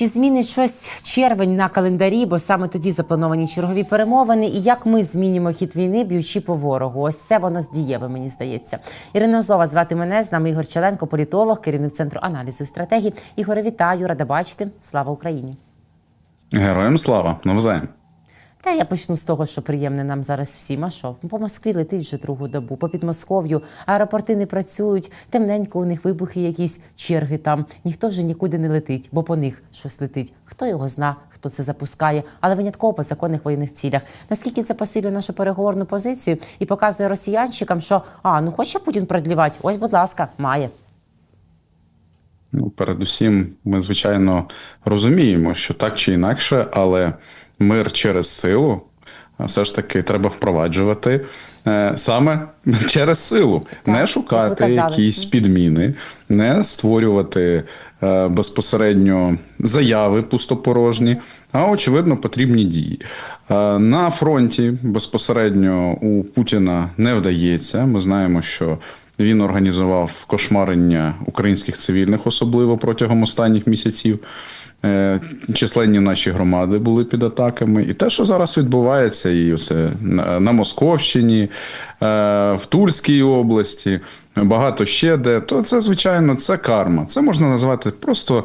Чи змінить щось червень на календарі, бо саме тоді заплановані чергові перемовини, і як ми змінимо хід війни, б'ючи по ворогу? Ось це воно здієве, мені здається. Ірина Озлова звати мене з нами Ігор Челенко, політолог, керівник центру аналізу і стратегії. Ігоре, вітаю, рада бачити. Слава Україні! Героям слава навзаєм. Та я почну з того, що приємне нам зараз всім. А що? По Москві летить вже другу добу, по Підмосков'ю аеропорти не працюють, темненько у них вибухи, якісь черги там. Ніхто вже нікуди не летить, бо по них щось летить. Хто його зна, хто це запускає, але винятково по законних воєнних цілях. Наскільки це посилює нашу переговорну позицію і показує росіянчикам, що а ну хоче Путін продлівати? Ось, будь ласка, має. Ну, передусім, ми звичайно розуміємо, що так чи інакше, але мир через силу все ж таки треба впроваджувати е, саме через силу, не шукати якісь підміни, не створювати е, безпосередньо заяви пустопорожні, а очевидно потрібні дії. Е, на фронті безпосередньо у Путіна не вдається. Ми знаємо, що він організував кошмарення українських цивільних, особливо протягом останніх місяців. Е, Численні наші громади були під атаками. І те, що зараз відбувається, і це на Московщині, е, в Тульській області, багато ще де, то це, звичайно, це карма. Це можна назвати просто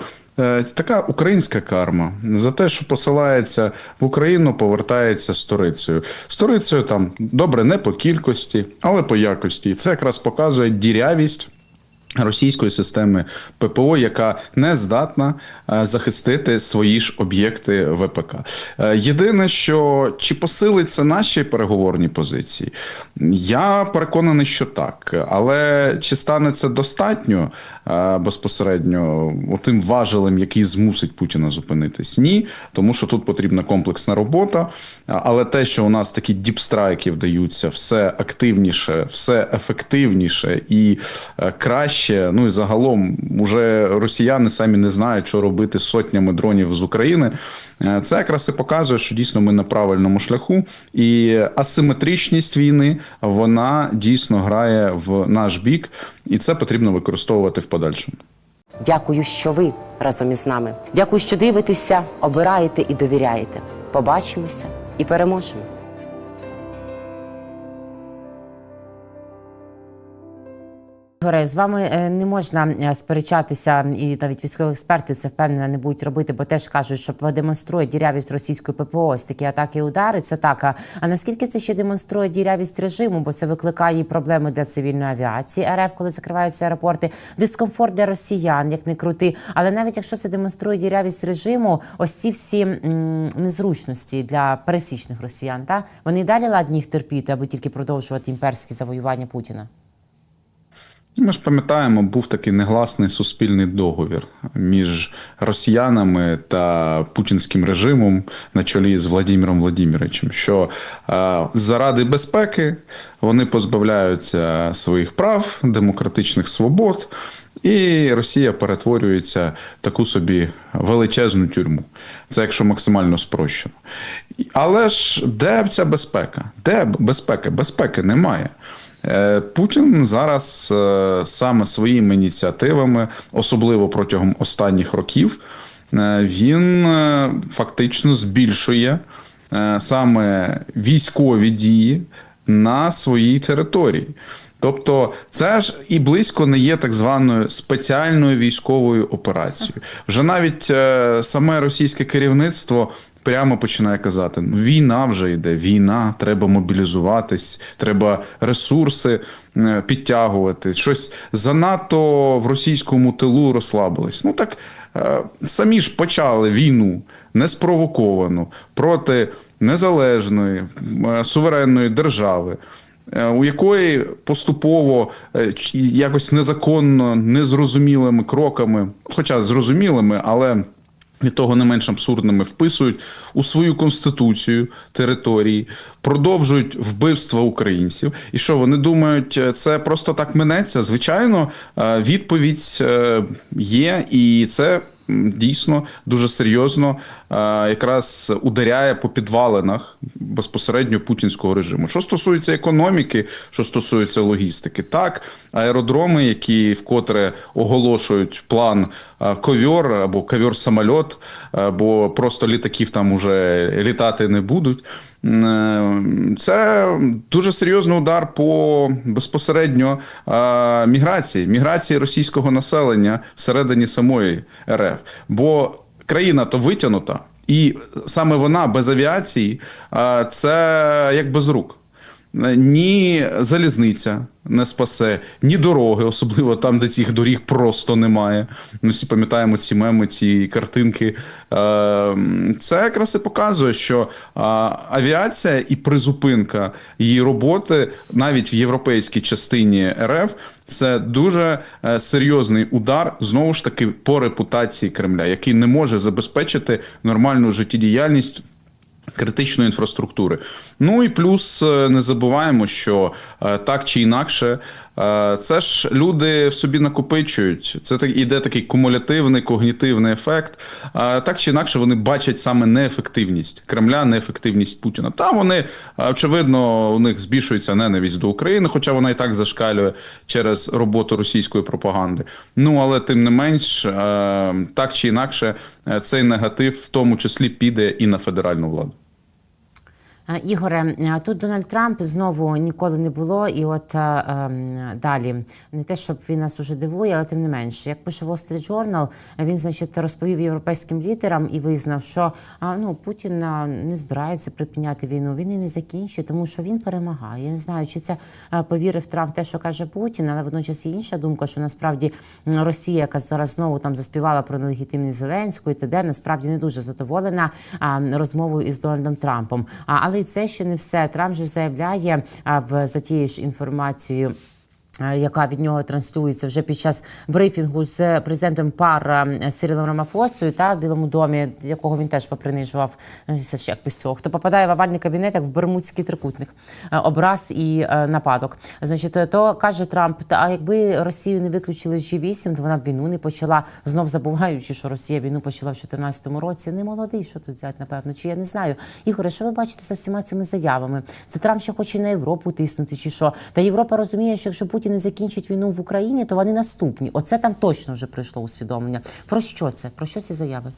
така українська карма. За те, що посилається в Україну, повертається сторицею. Сторицею там добре не по кількості, але по якості. І це якраз показує дірявість. Російської системи ППО, яка не здатна е, захистити свої ж об'єкти ВПК. Е, Єдине, що чи посилиться наші переговорні позиції, я переконаний, що так. Але чи стане це достатньо е, безпосередньо тим важелем, який змусить Путіна зупинитись? Ні, тому що тут потрібна комплексна робота. Але те, що у нас такі діпстрайки вдаються все активніше, все ефективніше і е, краще. Ну і загалом уже росіяни самі не знають, що робити з сотнями дронів з України. Е, Це якраз і показує, що дійсно ми на правильному шляху, і асиметричність війни вона дійсно грає в наш бік, і це потрібно використовувати в подальшому. Дякую, що ви разом із нами. Дякую, що дивитеся, обираєте і довіряєте. Побачимося і переможемо. Горе, з вами е, не можна е, сперечатися, і навіть військові експерти це впевнено не будуть робити, бо теж кажуть, що продемонструє дірявість російської ППО. Ось такі атаки і удари. Це так. А- наскільки це ще демонструє дірявість режиму? Бо це викликає проблеми для цивільної авіації РФ, коли закриваються аеропорти, дискомфорт для росіян, як не крути. Але навіть якщо це демонструє дірявість режиму, ось ці всі м, незручності для пересічних росіян, та вони далі ладні їх терпіти, аби тільки продовжувати імперські завоювання Путіна. Ми ж пам'ятаємо, був такий негласний суспільний договір між росіянами та путінським режимом на чолі з Владимиром Владимировичем, що е, заради безпеки вони позбавляються своїх прав, демократичних свобод, і Росія перетворюється таку собі величезну тюрму. Це якщо максимально спрощено. Але ж де ця безпека? Де безпека? Безпеки немає. Е, Путін зараз е, саме своїми ініціативами, особливо протягом останніх років, е, він фактично збільшує саме військові дії на своїй території. Тобто, це ж і близько не є так званою спеціальною військовою операцією. Вже навіть саме російське керівництво прямо починає казати: ну війна вже йде, війна, треба мобілізуватись, треба ресурси е, підтягувати. Щось занадто в російському тилу розслабились. Ну так е, самі ж почали війну неспровоковану проти незалежної е, суверенної держави. У якої поступово якось незаконно, незрозумілими кроками, хоча зрозумілими, але від того не менш абсурдними, вписують у свою конституцію території, продовжують вбивства українців. І що вони думають, е, це просто так минеться? Звичайно, е, відповідь е, є, і це. Дійсно дуже серйозно якраз ударяє по підвалинах безпосередньо путінського режиму. Що стосується економіки, що стосується логістики, так аеродроми, які вкотре оголошують план е, ковьор або ковьор-самольот, бо просто літаків там уже літати не будуть. Е, Це дуже серйозний удар по безпосередньо е, міграції, міграції російського населення всередині самої РФ. Бо країна то витягнута, і саме вона без авіації це як без рук. Ні залізниця не спасе, ні дороги, особливо там, де цих доріг просто немає. Ми всі пам'ятаємо ці меми, ці картинки. Е, Це якраз і показує, що е, авіація і призупинка її роботи навіть в європейській частині РФ це дуже е, серйозний удар знову ж таки по репутації Кремля, який не може забезпечити нормальну життєдіяльність критичної інфраструктури. Ну і плюс е, не забуваємо, що е, так чи інакше, е, це ж люди в собі накопичують. Це так іде такий кумулятивний когнітивний ефект. Так чи інакше, вони бачать саме неефективність Кремля, неефективність Путіна. Там вони очевидно у них збільшується ненависть до України, хоча вона і так зашкалює через роботу російської пропаганди. Ну але тим не менш, так чи інакше, цей негатив в тому числі піде і на федеральну владу. Е, Ігоре, е, тут Дональд Трамп знову ніколи не було, і от е, ем, далі не те, щоб він нас уже дивує, але тим не менше, як пише Wall Street Journal, він значить розповів європейським лідерам і визнав, що ну Путін не збирається припиняти війну. Він і не закінчує, тому що він перемагає. Я не знаю, чи це е, повірив Трамп те, що каже Путін, але водночас є інша думка, що насправді Росія, яка зараз знову там заспівала про нелегітимність Зеленського і т.д., насправді не дуже задоволена розмовою із Дональдом Трампом. А, але це ще не все. Трамп же заявляє в за тією ж інформацією. Е, Яка від нього транслюється вже під час брифінгу з президентом ПАР е, Сирилом Рамафосою та в Білому домі, якого він теж попринижував е, як цього. Хто попадає в овальний кабінет, як в Бермудський трикутник, Е, образ і е, нападок. Значить, е, то каже Трамп: а якби Росію не виключили з G8, то вона б війну не почала. Знов забуваючи, що Росія війну почала в 2014 році. Не молодий, що тут взяти, напевно, чи я не знаю. Ігоре, що ви бачите за всіма цими заявами? Це Трамп ще хоче на Європу тиснути, чи що? Та Європа розуміє, що якщо Путін не закінчить війну в Україні, то вони наступні. Оце там точно вже прийшло усвідомлення. Про що це? Про що ці заяви?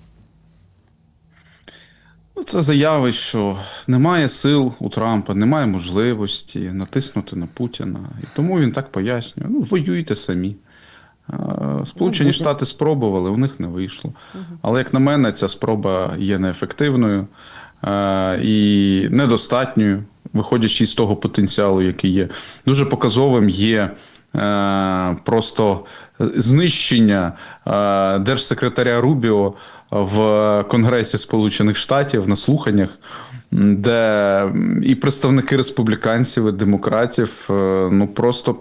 Ну, Це заяви, що немає сил у Трампа, немає можливості натиснути на Путіна. І тому він так пояснює: ну, воюйте самі. Сполучені. Штати спробували, у них не вийшло. Але, як на мене, ця спроба є неефективною і недостатньою, виходячи з того потенціалу, який є. Дуже показовим є е, просто знищення е, держсекретаря Рубіо в Конгресі Сполучених Штатів на слуханнях, де і представники республіканців, і демократів е, ну просто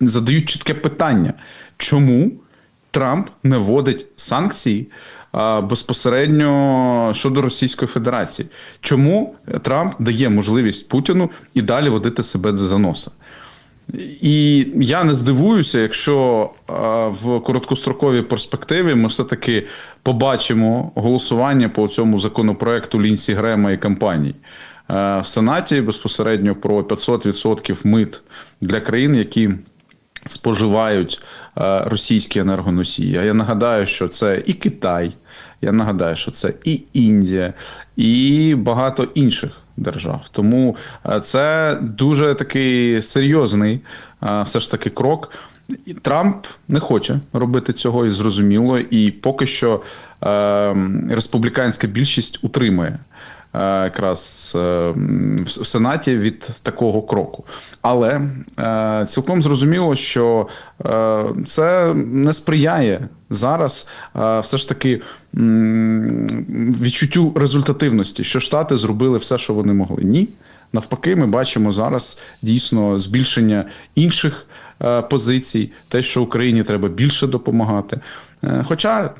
задають чітке питання, чому Трамп не вводить санкції безпосередньо щодо Російської Федерації? Чому Трамп дає можливість Путіну і далі водити себе за носа? І я не здивуюся, якщо в короткостроковій перспективі ми все-таки побачимо голосування по цьому законопроекту Лінсі Грема і компаній. В Сенаті безпосередньо про 500% мит для країн, які споживають е, російські енергоносії. А я нагадаю, що це і Китай, я нагадаю, що це і Індія, і багато інших держав. Тому е, це дуже такий серйозний е, все ж таки крок. Трамп не хоче робити цього і зрозуміло, і поки що е, республіканська більшість утримує якраз е, в Сенаті від такого кроку. Але е, цілком зрозуміло, що е, це не сприяє зараз е, все ж таки відчуттю результативності, що Штати зробили все, що вони могли. Ні. Навпаки, ми бачимо зараз дійсно збільшення інших е, позицій, те, що Україні треба більше допомагати. Е, Хоча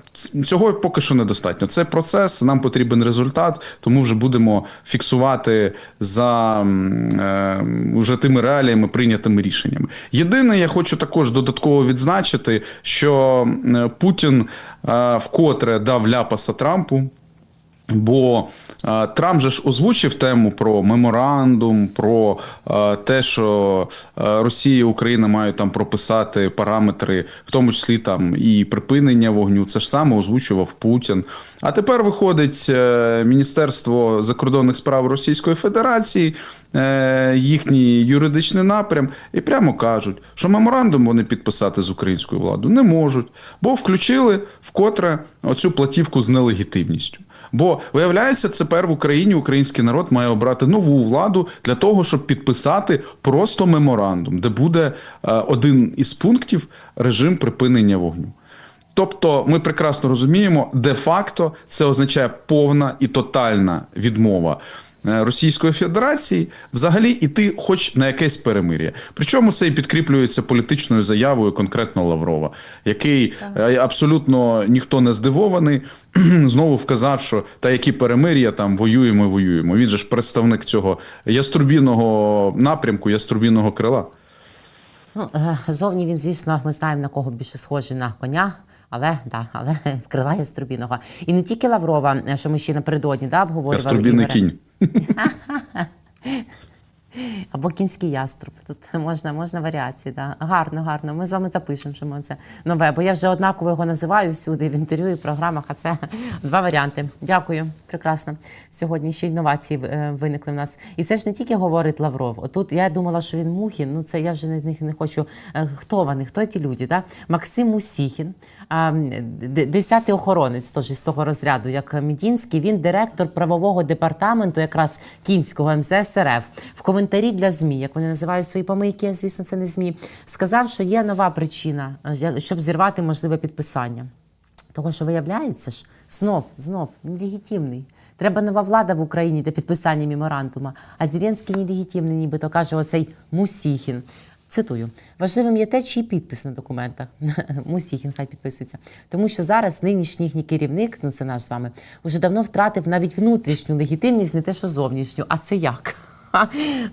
цього поки що недостатньо. Це процес, нам потрібен результат, тому вже будемо фіксувати за м, е, тими реаліями прийнятими рішеннями. Єдине, я хочу також додатково відзначити, що е, Путін вкотре дав ляпаса Трампу. Бо е, Трамп же ж озвучив тему про меморандум, про е, те, що е, Росія і Україна мають там прописати параметри, в тому числі там і припинення вогню. Це ж саме озвучував Путін. А тепер виходить е, Міністерство закордонних справ Російської Федерації, е, їхній юридичний напрям, і прямо кажуть, що меморандум вони підписати з українською владою не можуть, бо включили вкотре оцю платівку з нелегітимністю. Бо виявляється, тепер в Україні український народ має обрати нову владу для того, щоб підписати просто меморандум, де буде е, один із пунктів режим припинення вогню. Тобто, ми прекрасно розуміємо, де-факто це означає повна і тотальна відмова Російської Федерації взагалі іти хоч на якесь перемир'я. Причому це і підкріплюється політичною заявою конкретно Лаврова, який е, абсолютно ніхто не здивований, знову вказав, що та які перемир'я там воюємо воюємо. Він же ж представник цього яструбіного напрямку, яструбіного крила. Ну, е, зовні він, звісно, ми знаємо на кого більше схожий на коня. Але да, але крила Яструбіного. І не тільки Лаврова, е, що ми ще напередодні да, обговорювали. Яструбіний кінь. Або кінський яструб. Тут можна, можна варіації. Да. Гарно, гарно. Ми з вами запишемо, що ми це нове. Бо я вже однаково його називаю всюди в інтерв'ю і програмах. А це два варіанти. Дякую, прекрасно. Сьогодні ще інновації е, виникли в нас. І це ж не тільки говорить Лавров. Отут я думала, що він Мухін. Ну це я вже не, них не хочу. е, Хто вони? Хто ті люди? Да? Максим Мусіхін, десятий охоронець, теж з того розряду, як Мідінський. Він директор правового департаменту, якраз кінського МЗС РФ. В коментарі для ЗМІ, як вони називають свої помийки, звісно, це не ЗМІ, сказав, що є нова причина, е, щоб зірвати можливе підписання. Того, що виявляється ж, знов, знов, нелегітимний. Треба нова влада в Україні для підписання меморандума. А Зеленський нелегітимний, нібито каже оцей Мусіхін. Цитую: важливим є те, чий підпис на документах. Мусіхін хай підписується. Тому що зараз нинішній керівник, ну це наш з вами, вже давно втратив навіть внутрішню легітимність, не те, що зовнішню. А це як?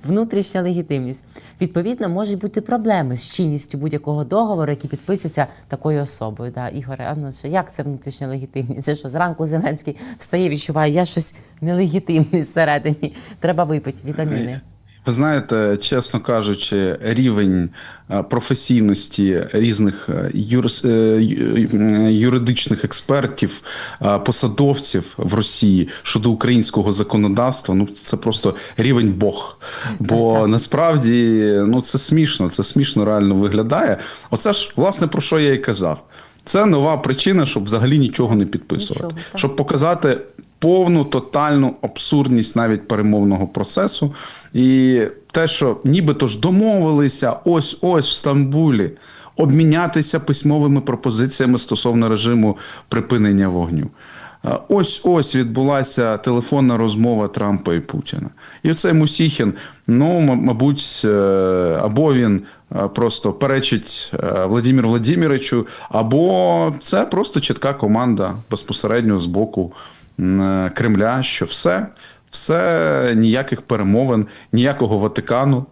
Внутрішня легітимність. Відповідно, можуть бути проблеми з чинністю будь-якого договору, який підписується такою особою. Да, Ігоре, а ну що, як це внутрішня легітимність? Це що зранку Зеленський встає, відчуває, я щось нелегітимний всередині. Треба випити вітаміни. Ви знаєте, чесно кажучи, рівень е, професійності різних е, юрис- е, юридичних експертів, посадовців в Росії щодо українського законодавства, ну це просто рівень Бог. Бо насправді ну це смішно, це смішно реально виглядає. Оце ж власне про що я і казав. Це нова причина, щоб взагалі нічого не підписувати, Нічого, щоб показати повну тотальну абсурдність навіть перемовного процесу. І те, що нібито ж домовилися ось ось в Стамбулі обмінятися письмовими пропозиціями стосовно режиму припинення вогню. Е, Ось ось відбулася телефонна розмова Трампа і Путіна. І оцей Мусіхін, ну, мабуть, е, або він е, просто перечить Владимиру Владимировичу, або це просто чітка команда безпосередньо з боку Кремля, що все, все ніяких перемовин, ніякого Ватикану.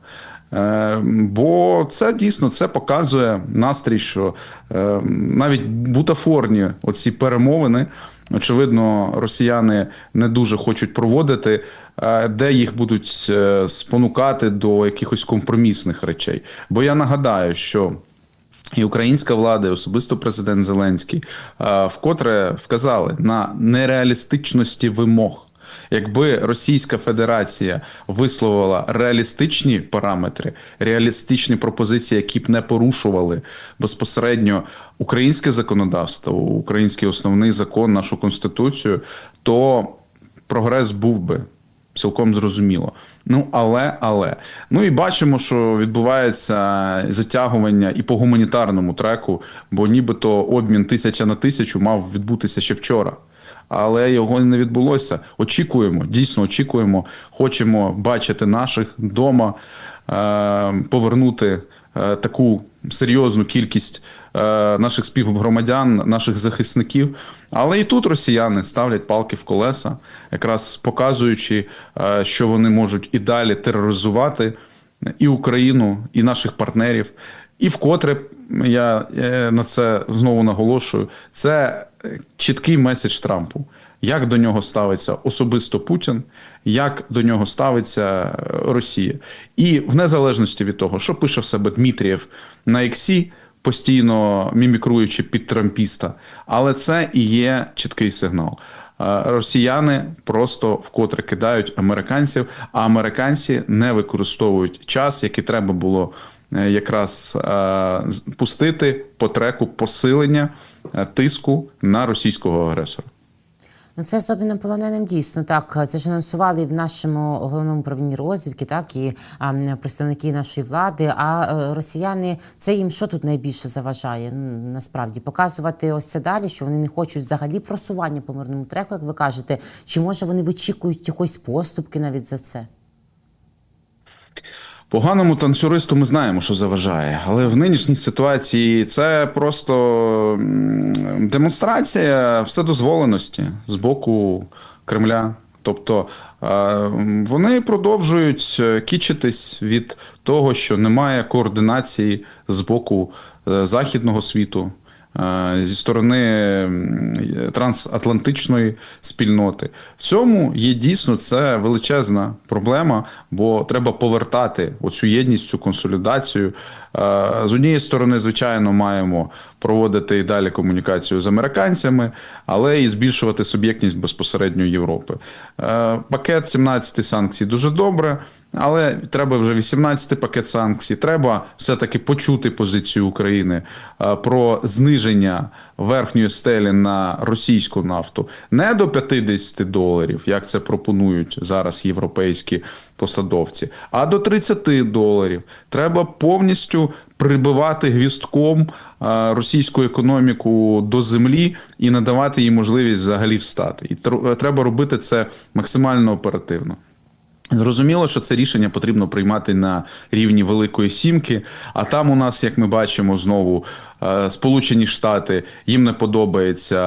Е, Бо це дійсно це показує настрій, що е, навіть бутафорні оці перемовини, очевидно, росіяни не дуже хочуть проводити, е, де їх будуть спонукати до якихось компромісних речей. Бо я нагадаю, що і українська влада, і особисто президент Зеленський е, вкотре вказали на нереалістичності вимог. Якби Російська Федерація висловила реалістичні параметри, реалістичні пропозиції, які б не порушували безпосередньо українське законодавство, український основний закон, нашу конституцію, то прогрес був би цілком зрозуміло. Ну, але, але. Ну і бачимо, що відбувається затягування і по гуманітарному треку, бо нібито обмін тисяча на тисячу мав відбутися ще вчора. Але його не відбулося. Очікуємо, дійсно очікуємо. Хочемо бачити наших вдома, е, повернути е, таку серйозну кількість наших співгромадян, наших захисників. Але і тут росіяни ставлять палки в колеса, якраз показуючи, е, що вони можуть і далі тероризувати і Україну, і наших партнерів. І вкотре я е, на це знову наголошую. Це е, чіткий меседж Трампу. як до нього ставиться особисто Путін, як до нього ставиться е, Росія. І в незалежності від того, що пише в себе Дмитрієв на іксі, постійно мімікруючи під трампіста, але це і є чіткий сигнал. Е, Росіяни просто вкотре кидають американців, а американці не використовують час, який треба було е, якраз е, пустити по треку посилення тиску на російського агресора. Ну, це з обміном полоненим дійсно так. Це ж анонсували в нашому головному управлінні розвідки, так і а, представники нашої влади. А е, росіяни це їм що тут найбільше заважає? Насправді показувати ось це далі, що вони не хочуть взагалі просування по мирному треку, як ви кажете. Чи може вони вичікують якоїсь поступки навіть за це? Поганому танцюристу ми знаємо, що заважає, але в нинішній ситуації це просто демонстрація вседозволеності з боку Кремля. Тобто вони продовжують е, кічитись від того, що немає координації з боку е, західного світу. Е, Зі сторони трансатлантичної спільноти в цьому є дійсно це величезна проблема, бо треба повертати оцю єдність, цю консолідацію. Е, З однієї сторони, звичайно, маємо проводити і далі комунікацію з американцями, але і збільшувати суб'єктність безпосередньо Європи. Е, Пакет 17 санкцій дуже добре. Але треба вже 18 пакет санкцій. Треба все-таки почути позицію України е, про зниження верхньої стелі на російську нафту не до 50 доларів, як це пропонують зараз європейські посадовці, а до 30 доларів. Треба повністю прибивати гвістком е, російську економіку до землі і надавати їй можливість взагалі встати. І треба робити це максимально оперативно. Зрозуміло, що це рішення потрібно приймати на рівні Великої Сімки. А там у нас, як ми бачимо, знову е, Сполучені Штати їм не подобаються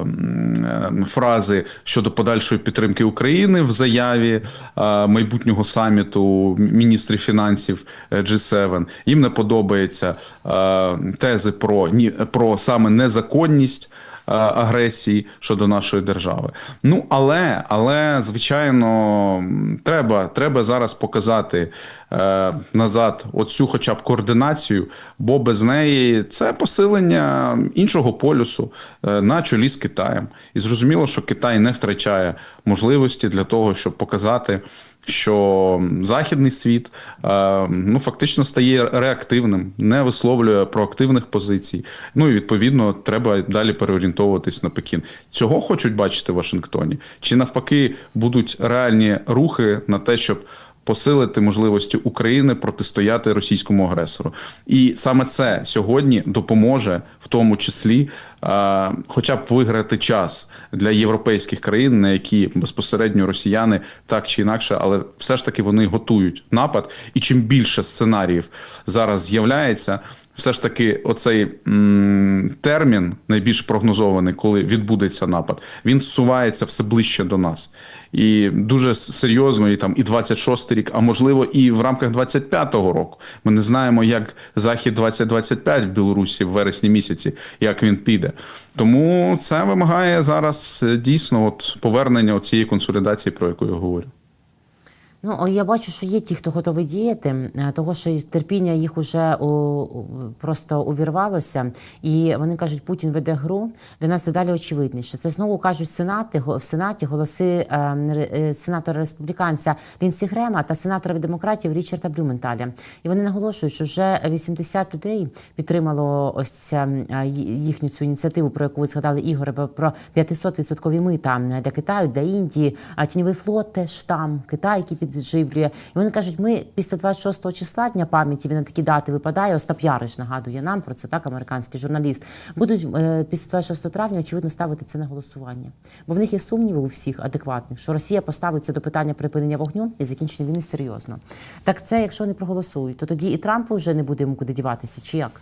е, фрази щодо подальшої підтримки України в заяві е, майбутнього саміту міністрів фінансів е, G7. Їм не подобаються е, тези про про саме незаконність агресії щодо нашої держави. Ну але, але звичайно, треба, треба зараз показати е, назад оцю, хоча б координацію, бо без неї це посилення іншого полюсу е, на чолі з Китаєм. І зрозуміло, що Китай не втрачає можливості для того, щоб показати. Що західний світ е, ну фактично стає реактивним, не висловлює проактивних позицій. Ну і відповідно треба далі переорієнтовуватись на Пекін. Цього хочуть бачити в Вашингтоні, чи навпаки будуть реальні рухи на те, щоб посилити можливості України протистояти російському агресору. І саме це сьогодні допоможе, в тому числі, е, хоча б виграти час для європейських країн, на які безпосередньо росіяни так чи інакше, але все ж таки вони готують напад. І чим більше сценаріїв зараз з'являється. Все ж таки, оцей м, термін найбільш прогнозований, коли відбудеться напад, він зсувається все ближче до нас. І дуже серйозно, і там і 26 рік, а можливо, і в рамках 25-го року. Ми не знаємо, як захід 2025 в Білорусі в вересні місяці, як він піде. Тому це вимагає зараз е, дійсно от повернення цієї консолідації, про яку я говорю. Ну, я бачу, що є ті, хто готовий діяти, е, того, що терпіння їх уже просто увірвалося, і вони кажуть, Путін веде гру. Для нас дедалі очевидніше. Це знову кажуть сенати в сенаті голоси е, е, сенатора республіканця Лінсі Грема та сенатора від демократів Річарда Блюменталя. І вони наголошують, що вже 80 людей підтримало ось ця, їхню цю ініціативу, про яку ви згадали Ігоре, про 500% мита для Китаю, для Індії. А тіньовий флот теж там Китай, який підживлює. І вони кажуть, ми після 26 числа дня пам'яті він на такі дати випадає. Остап Яриш нагадує нам про це, так американський журналіст. Будуть е, після 26 травня очевидно ставити це на голосування. Бо в них є сумніви у всіх адекватних, що Росія поставиться до питання припинення вогню і закінчення війни серйозно. Так це, якщо не проголосують, то тоді і Трампу вже не буде йому куди діватися, чи як?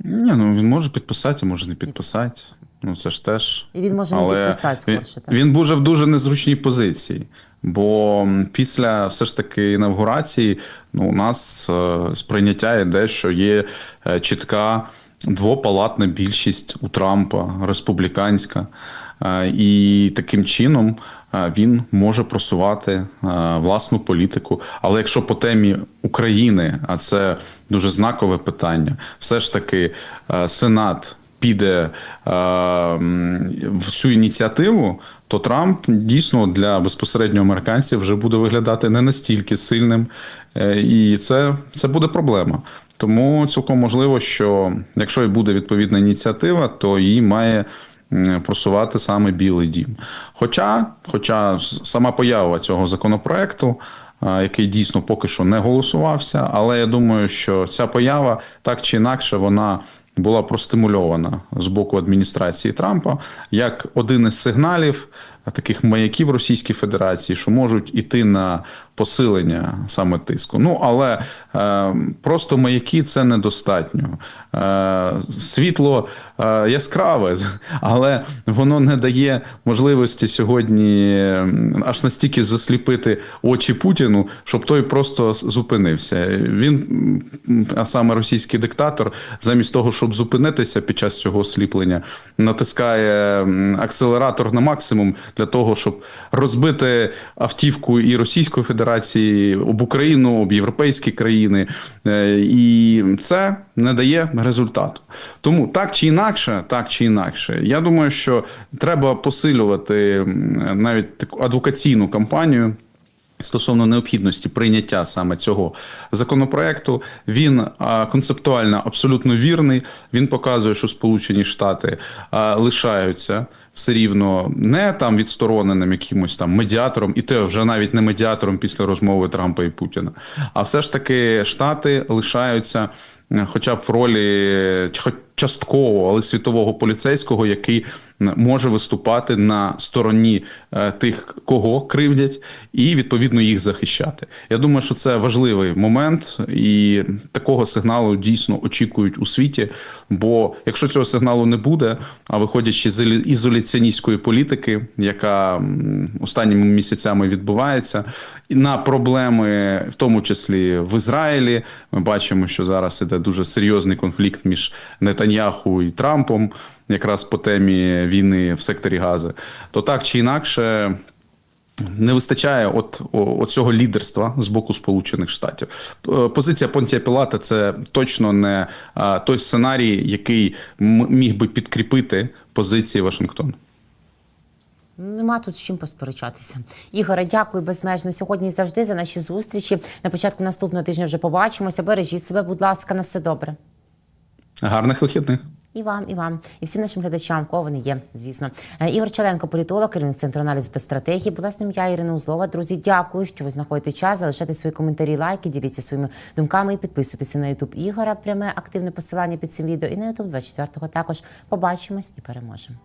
Ні, ну він може підписати, може не підписати. Ну це ж теж. І він може не підписати скорше, так? він буде в дуже незручній позиції. Бо після все ж таки інавгурації ну, у нас е, сприйняття йде, що є е, чітка двопалатна більшість у Трампа, республіканська. Е, І таким чином він може просувати власну політику. Але якщо по темі України, а це дуже знакове питання, все ж таки Сенат піде е, в цю ініціативу, то Трамп дійсно для безпосередньо американців вже буде виглядати не настільки сильним, е, і це, це буде проблема. Тому цілком можливо, що якщо і буде відповідна ініціатива, то її має просувати саме Білий Дім. Хоча, хоча сама поява цього законопроекту, який дійсно поки що не голосувався, але я думаю, що ця поява так чи інакше вона була простимульована з боку адміністрації Трампа як один із сигналів таких маяків Російської Федерації, що можуть іти на посилення саме тиску. Ну але е, просто маяки це недостатньо. Е, світло е, яскраве, але воно не дає можливості сьогодні аж настільки засліпити очі Путіну, щоб той просто зупинився. Він, а саме російський диктатор, замість того, щоб зупинитися під час цього осліплення, натискає акселератор на максимум для того, щоб розбити автівку і Російської Федерації об Україну, об європейські країни, Е, і це не дає результату. Тому так чи інакше, так чи інакше, я думаю, що треба посилювати навіть таку адвокаційну кампанію. Стосовно необхідності прийняття саме цього законопроекту, він концептуально абсолютно вірний. Він показує, що Сполучені Штати лишаються все рівно не там відстороненим якимось там медіатором, і те вже навіть не медіатором після розмови Трампа і Путіна. А все ж таки Штати лишаються, е, хоча б в ролі, хоч частково, але світового поліцейського, який може виступати на стороні е, тих, кого кривдять, і відповідно їх захищати. Я думаю, що це важливий момент, і такого сигналу дійсно очікують у світі. Бо якщо цього сигналу не буде, а виходячи з ізоляціоністської політики, яка останніми місяцями відбувається, і на проблеми, в тому числі в Ізраїлі, ми бачимо, що зараз іде дуже серйозний конфлікт між Нетаньяху і Трампом, якраз по темі війни в секторі Гази, то так чи інакше. Не вистачає от, о- цього лідерства з боку Сполучених Штатів. Позиція Понтія Пілата це точно не той сценарій, який міг би підкріпити позиції Вашингтону. Нема тут з чим посперечатися. Ігоре, дякую безмежно сьогодні завжди за наші зустрічі. На початку наступного тижня вже побачимося. Бережіть себе, будь ласка, на все добре. Гарних вихідних. І вам, і вам, і всім нашим глядачам, кого вони є, звісно. Е, Ігор Чаленко, політолог, керівник центру аналізу та стратегії. Була з ним я, Ірина Узлова. Друзі, дякую, що ви знаходите час. Залишайте свої коментарі, лайки, діліться своїми думками і підписуйтеся на Ютуб Ігора. Пряме активне посилання під цим відео. І на Ютуб 24-го також побачимось і переможемо.